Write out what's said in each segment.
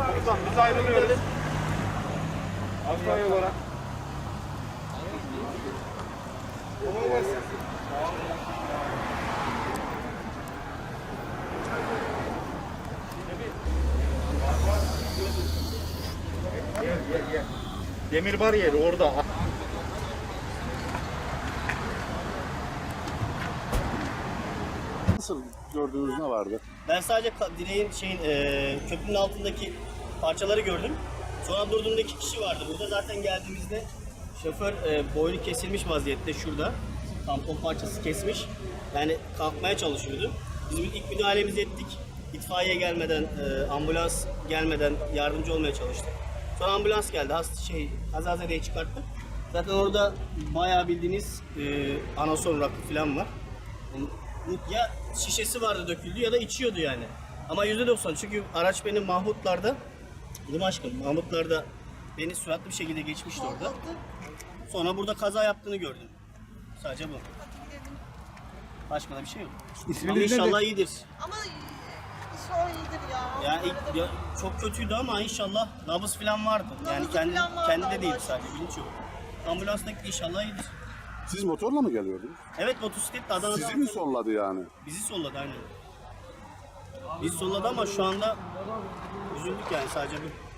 Tamam biz ayrılıyoruz. Aşağıya olarak. Kolay gelsin. Gel gel gel. Demir bariyeri orada. Nasıl gördüğünüz ne vardı? Ben sadece direğin şeyin e, köprünün altındaki parçaları gördüm. Sonra durduğumda iki kişi vardı. Burada zaten geldiğimizde şoför e, boynu kesilmiş vaziyette şurada. Tampon parçası kesmiş. Yani kalkmaya çalışıyordu. Biz ilk müdahalemizi ettik. İtfaiye gelmeden, e, ambulans gelmeden yardımcı olmaya çalıştık. Sonra ambulans geldi. Hasta şey Azazede'yi çıkarttı. Zaten orada bayağı bildiğiniz e, anason rakı falan var. Ya şişesi vardı döküldü ya da içiyordu yani. Ama %90 çünkü araç benim Mahmutlar'da, dedim aşkım Mahmutlar'da beni süratli bir şekilde geçmişti orada. Sonra burada kaza yaptığını gördüm. Sadece bu. Başka da bir şey yok. Ama inşallah iyidir. Ama an iyidir ya. Yani ilk- ya çok kötüydü ama inşallah nabız falan vardı. Yani Nabızı kendi, falan vardı kendi de değil sadece bilinç yok. Ambulansla gitti inşallah iyidir. Siz motorla mı geliyordunuz? Evet motosikletle Adana'dan. Sizi mi solladı yani? Bizi solladı aynen. Bizi solladı ama şu anda üzüldük yani sadece bu.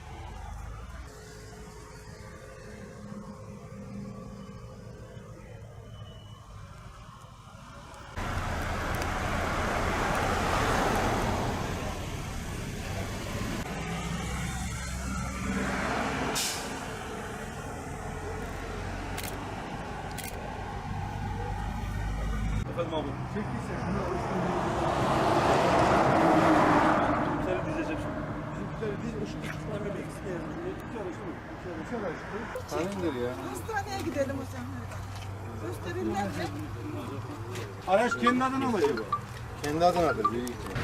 efendim abi. Çektiyse şunu Seni dizeceğim şimdi. Bizimkileri diz ışık tane bir eksik yazıyor. İki araç mı? İki araç. İki araç. Tanımdır ya. Hastaneye gidelim o zaman. Gösterirler mi? Araç kendi adına mı acaba? Kendi adınadır. Büyük ihtimalle.